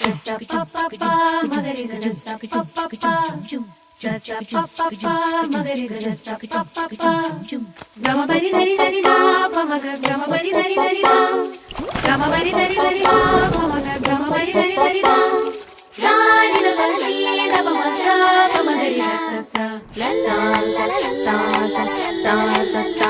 Sa pa pa pa, magariza sa sa pa pa pa. Sa sa pa pa pa, magariza sa sa pa pa pa. Gama bari dari dari da, pa maga gama bari dari dari da. Gama bari dari dari da, pa maga gama bari dari dari da. Sa ni la la ni la pa ma sa pa ma dari sa sa sa. La la la la la la la la la la la. La la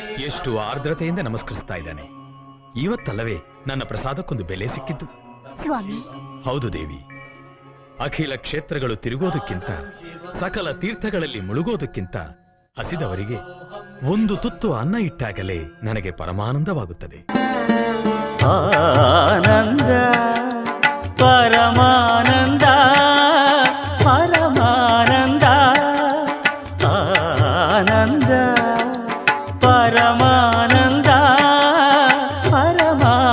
ಎಷ್ಟು ಆರ್ದ್ರತೆಯಿಂದ ನಮಸ್ಕರಿಸ್ತಾ ಇದ್ದಾನೆ. ಇವತ್ತಲ್ಲವೇ ನನ್ನ ಪ್ರಸಾದಕ್ಕೊಂದು ಬೆಲೆ ಸಿಕ್ಕಿದ್ದು. ಸ್ವಾಮಿ. ಹೌದು ದೇವಿ. ಅಖಿಲ ಕ್ಷೇತ್ರಗಳು ತಿರುಗೋದಕ್ಕಿಂತ ಸಕಲ ತೀರ್ಥಗಳಲ್ಲಿ ಮುಳುಗೋದಕ್ಕಿಂತ ಹಸಿದವರಿಗೆ ಒಂದು ತುತ್ತು ಅನ್ನ ಇಟ್ಟಾಗಲೇ ನನಗೆ ಪರಮಾನಂದವಾಗುತ್ತದೆ. ಆ ರಮಾನ